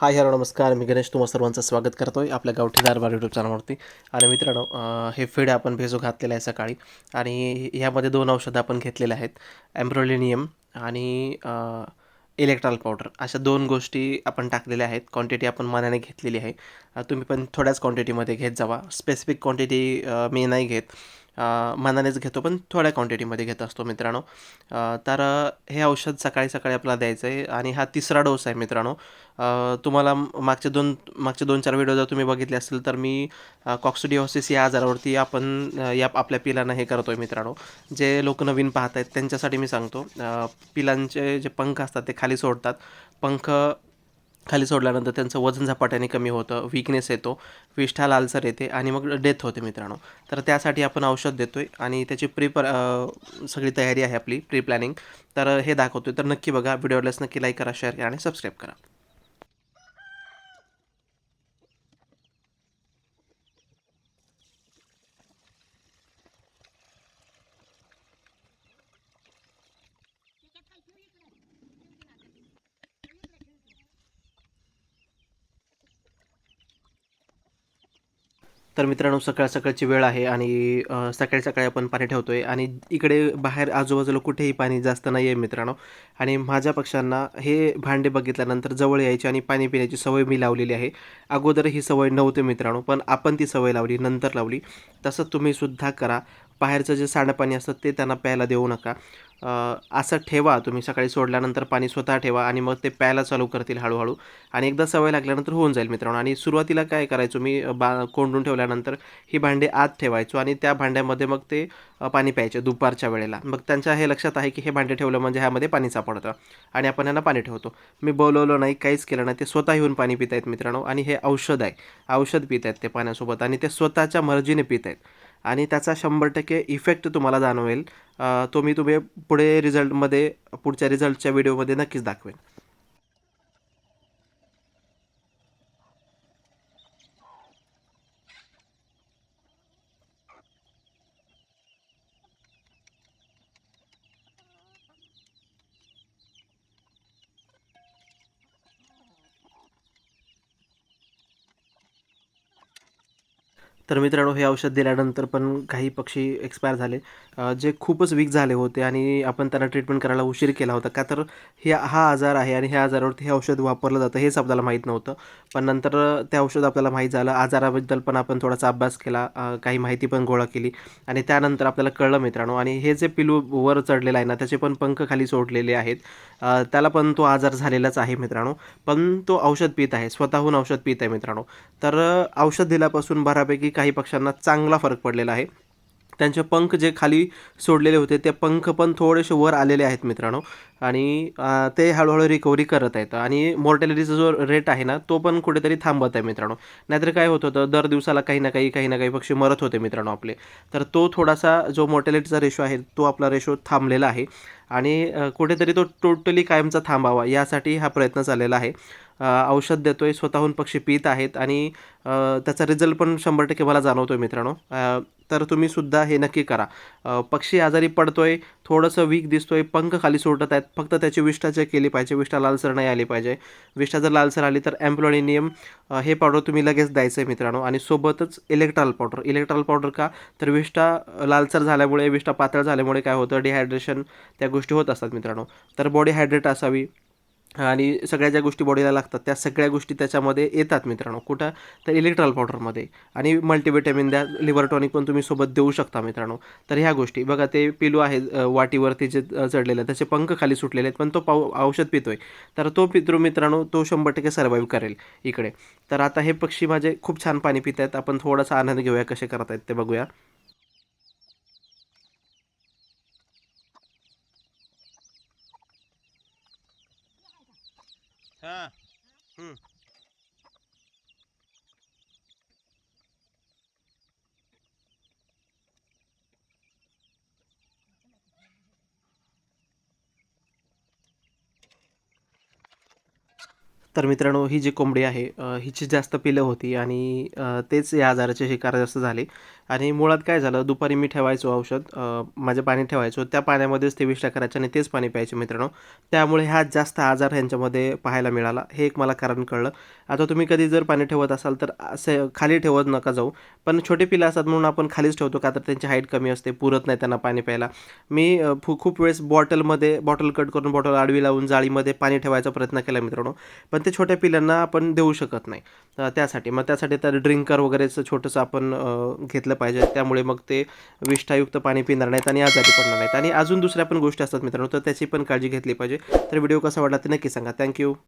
Hi hello नमस्कार. मी गणेश तुम्हा सर्वांचं स्वागत करतो आहे आपल्या गावठी दारबार यूट्यूब चॅनलवरती आणि मित्रांनो हे फीड आपण भेजू घातलेलं आहे सकाळी. आणि ह्यामध्ये दोन औषधं आपण घेतलेले आहेत ॲम्ब्रोलिनियम आणि इलेक्ट्रॉल पावडर अशा दोन गोष्टी आपण टाकलेल्या आहेत. क्वांटिटी आपण मनाने घेतलेली आहे. तुम्ही पण थोड्याच क्वांटिटीमध्ये घेत जावा. स्पेसिफिक क्वांटिटी मी नाही घेत. मनानेच घेतो पण थोड्या क्वांटिटीमध्ये घेत असतो मित्रांनो. तर हे औषध सकाळी सकाळी आपल्याला द्यायचं आहे आणि हा तिसरा डोस आहे मित्रांनो. तुम्हाला मागचे दोन मागचे दोन चार व्हिडिओ जर तुम्ही बघितले असतील तर मी कॉक्सिडिओसिस या आजारावरती आपण या आपल्या पिलांना हे करतो आहे मित्रांनो. जे लोक नवीन पाहत आहेत त्यांच्यासाठी मी सांगतो. पिलांचे जे पंख असतात ते खाली सोडतात. पंख खाली सोडल्यानंतर त्यांचं वजन झपाट्याने कमी होतं विकनेस येतो विष्ठा लालसर येते आणि मग डेथ होते मित्रांनो. तर त्यासाठी आपण औषध देतो आहे आणि त्याची प्रिपर सगळी तयारी आहे आपली प्री प्लॅनिंग तर हे दाखवतो आहे तर नक्की बघा. व्हिडिओलाच नक्की लाईक करा शेअर करा आणि सबस्क्राईब करा. तर मित्रांनो सकाळ सकाळची वेळ आहे आणि सकाळी सकाळी आपण पाणी ठेवतो आहे आणि इकडे बाहेर आजूबाजूला कुठेही पाणी जास्त नाही आहे मित्रांनो. आणि माझ्या पक्ष्यांना हे भांडे बघितल्यानंतर जवळ यायची आणि पाणी पिण्याची सवय मी लावलेली आहे. अगोदर ही सवय नव्हती मित्रांनो पण आपण ती सवय लावली नंतर लावली. तसं तुम्ही सुद्धा करा. बाहेरचं जे सांडपाणी असतं ते त्यांना प्यायला देऊ नका. असं ठेवा. तुम्ही सकाळी सोडल्यानंतर पाणी स्वतः ठेवा आणि मग ते प्यायला चालू करतील हळूहळू. आणि एकदा सवय लागल्यानंतर होऊन जाईल मित्रांनो. आणि सुरुवातीला काय करायचो मी बा कोंडून ठेवल्यानंतर ही भांडे आत ठेवायचो आणि त्या भांड्यामध्ये मग ते पाणी प्यायचे दुपारच्या वेळेला. मग त्यांच्या हे लक्षात आहे की हे भांडे ठेवलं म्हणजे ह्यामध्ये पाणी सापडतं आणि आपण यांना पाणी ठेवतो. मी बोलवलं नाही काहीच केलं नाही. ते स्वतः येऊन पाणी पित आहेत मित्रांनो आणि हे औषध आहे. औषध पित आहेत ते पाण्यासोबत आणि ते स्वतःच्या मर्जीने पित आहेत आणि त्याचा शंभर टक्के इफेक्ट तुम्हाला जाणवेल. तो मी तुम्ही पुढे रिझल्टमध्ये पुढच्या रिझल्टच्या व्हिडिओमध्ये नक्कीच दाखवेन. तर मित्रांनो हे औषध दिल्यानंतर पण काही पक्षी एक्सपायर झाले. जे खूपच वीक झाले होते आणि आपण त्यांना ट्रीटमेंट करायला उशीर केला होता. का तर हे हा आजार आहे आणि ह्या आजारावरती हे औषध वापरलं जातं हेच आपल्याला माहीत नव्हतं. पण नंतर ते औषध आपल्याला माहीत झालं. आजाराबद्दल पण आपण थोडासा अभ्यास केला काही माहिती पण गोळा केली आणि त्यानंतर आपल्याला कळलं मित्रांनो. आणि हे जे पिलू वर चढलेलं आहे ना त्याचे पण पंख खाली सोडलेले आहेत. त्याला पण तो आजार झालेलाच आहे मित्रांनो. पण तो औषध पित आहे स्वतःहून औषध पित आहे मित्रांनो. तर औषध दिल्यापासून बऱ्यापैकी काही पक्ष्यांना चांगला फरक पडलेला आहे. त्यांचे पंख जे खाली सोडलेले होते ते पंख पण थोडेसे वर आलेले आहेत मित्रांनो. आणि ते हळूहळू रिकव्हरी करत आहेत. आणि मॉर्टॅलिटीचा जो रेट आहे ना तो पण कुठेतरी थांबत आहे मित्रांनो. नाहीतर काय होत होतं दर दिवसाला काही ना काही काही ना काही पक्षी मरत होते मित्रांनो आपले. तर तो थोडासा जो मॉर्टॅलिटीचा रेशो आहे तो आपला रेशो थांबलेला आहे. आणि कुठेतरी तो टोटली कायमचा थांबावा यासाठी हा प्रयत्न चाललेला आहे. औषध देतो आहे स्वतःहून पक्षी पित आहेत आणि त्याचा रिझल्ट पण शंभर टक्के मला जाणवतो आहे मित्रांनो तर तुम्ही सुद्धा हे नक्की करा. पक्षी आजारी पडतो आहे थोडंसं वीक दिसतो आहे पंख खाली सोडत आहेत फक्त त्याची विष्ठा चेक केली पाहिजे विष्ठा लालसर नाही आली पाहिजे. विष्ठा जर लालसर आली तर ॲम्प्लोनियम हे पावडर तुम्ही लगेच द्यायचं आहे मित्रांनो. आणि सोबतच इलेक्ट्रॉल पावडर इलेक्ट्रॉल पावडर का? तर विष्ठा लालसर झाल्यामुळे विष्ठा पातळ झाल्यामुळे काय होतं? डिहायड्रेशन त्या गोष्टी होत असतात मित्रांनो. तर बॉडी हायड्रेट असावी. आणि सगळ्या ज्या गोष्टी बॉडीला लागतात त्या सगळ्या गोष्टी त्याच्यामध्ये येतात मित्रांनो. कुठं? तर इलेक्ट्रॉल पावडरमध्ये आणि मल्टीविटॅमिन द्या लिव्हर टॉनिक पण तुम्ही सोबत देऊ शकता मित्रांनो. तर ह्या गोष्टी. बघा ते पिलू आहे वाटीवरती जे चढलेलं त्याचे पंख खाली सुटलेले आहेत पण तो पाऊ औषध पितोय. तर तो पितृ मित्रांनो तो शंभर टक्के सर्वाईव्ह करेल इकडे. तर आता हे पक्षी माझे खूप छान पाणी पित आहेत आपण थोडासा आनंद घेऊया कसे करत आहेत ते बघूया. हा तर मित्रांनो ही जी कोंबडी आहे हिची जास्त पिलं होती आणि तेच या आजाराचे शिकार जास्त झाले. आणि मुळात काय झालं दुपारी मी ठेवायचो औषध माझे पाणी ठेवायचो. त्या पाण्यामध्येच ते विष्ठा करायचे आणि तेच पाणी प्यायचे मित्रांनो. त्यामुळे हा जास्त आजार ह्यांच्यामध्ये पाहायला मिळाला. हे एक मला कारण कळलं. आता तुम्ही कधी जर पाणी ठेवत असाल तर असे खाली ठेवत नका जाऊ. पण छोटे पिलं असतात म्हणून आपण खालीच ठेवतो का तर त्यांची हाईट कमी असते पुरत नाही त्यांना पाणी प्यायला. मी फू खूप वेळेस बॉटलमध्ये बॉटल कट करून बॉटल आडवी लावून जाळीमध्ये पाणी ठेवायचा प्रयत्न केला मित्रांनो. पण ते छोट्या पिल्लांना आपण देऊ शकत नाही. त्यासाठी. मग त्यासाठी तर ड्रिंकर वगैरेचं छोटंसं आपण घेतलं पाहिजे. त्यामुळे मग ते विष्ठायुक्त पाणी पिणार नाहीत आणि आजारी पडणार नाहीत. आणि अजून दुसऱ्या पण गोष्टी असतात मित्रांनो तर त्याची पण काळजी घेतली पाहिजे. तर व्हिडिओ कसा वाटला ते नक्की सांगा. थँक्यू.